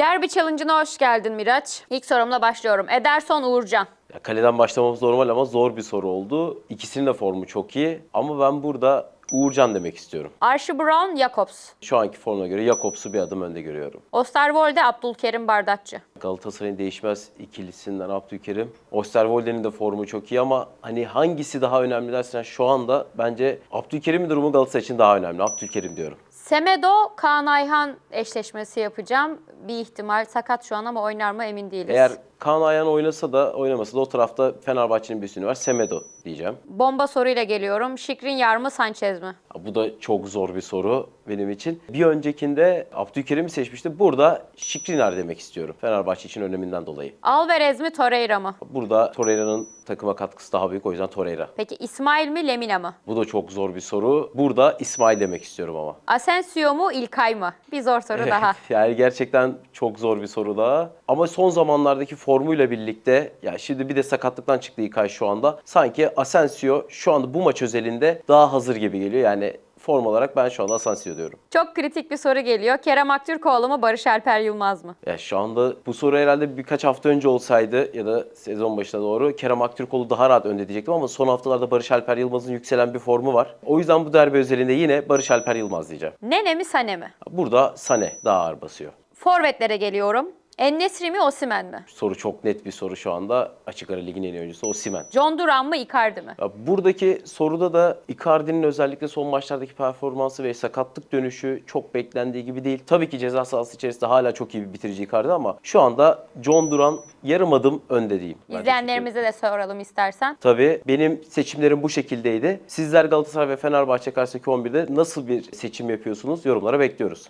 Derbi Challenge'ına hoş geldin Miraç. İlk sorumla başlıyorum. Ederson Uğurcan. Ya kaleden başlamamız normal ama zor bir soru oldu. İkisinin de formu çok iyi ama ben burada Uğurcan demek istiyorum. Archie Brown Jakobs. Şu anki formuna göre Jakobs'u bir adım önde görüyorum. Osterwolde Abdülkerim Bardakçı. Galatasaray'ın değişmez ikilisinden Abdülkerim. Osterwolde'nin de formu çok iyi ama hani hangisi daha önemli dersen şu anda bence Abdülkerim'in durumu Galatasaray için daha önemli. Abdülkerim diyorum. Semedo Kaan Ayhan eşleşmesi yapacağım. Bir ihtimal sakat şu an ama oynar mı emin değiliz. Eğer Kaan Ayhan oynasa da oynamasa da o tarafta Fenerbahçe'nin bir üstünü var. Semedo diyeceğim. Bomba soruyla geliyorum. Şikrin Yar mı Sanchez mi? Bu da çok zor bir soru benim için. Bir öncekinde Abdülkerim'i seçmişti. Burada Şikriner demek istiyorum. Fenerbahçe için öneminden dolayı. Alvarez mi Torreira mı? Burada Torreira'nın takıma katkısı daha büyük o yüzden Torreira. Peki İsmail mi Lemina mı? Bu da çok zor bir soru. Burada İsmail demek istiyorum ama. Asensio mu İlkay mı? Bir zor soru daha. yani gerçekten çok zor bir soru daha. Ama son zamanlardaki formuyla birlikte ya şimdi bir de sakatlıktan çıktı İlkay şu anda. Sanki Asensio şu anda bu maç özelinde daha hazır gibi geliyor. Yani form olarak ben şu anda Asensio diyorum. Çok kritik bir soru geliyor. Kerem Aktürkoğlu mu Barış Alper Yılmaz mı? Ya şu anda bu soru herhalde birkaç hafta önce olsaydı ya da sezon başına doğru Kerem Aktürkoğlu daha rahat önde diyecektim ama son haftalarda Barış Alper Yılmaz'ın yükselen bir formu var. O yüzden bu derbi özelinde yine Barış Alper Yılmaz diyeceğim. Nene mi Sane mi? Burada Sane daha ağır basıyor. Forvetlere geliyorum. Ennesri mi Osimen mi? Soru çok net bir soru şu anda. Açık ara ligin en iyi oyuncusu Osimhen. John Duran mı Icardi mi? Ya Buradaki soruda da Icardi'nin özellikle son maçlardaki performansı ve sakatlık dönüşü çok beklendiği gibi değil. Tabii ki ceza sahası içerisinde hala çok iyi bir bitirici Icardi ama şu anda John Duran yarım adım önde diyeyim. İzleyenlerimize de soralım istersen. Tabii benim seçimlerim bu şekildeydi. Sizler Galatasaray ve Fenerbahçe karşısındaki 11'de nasıl bir seçim yapıyorsunuz? Yorumlara bekliyoruz.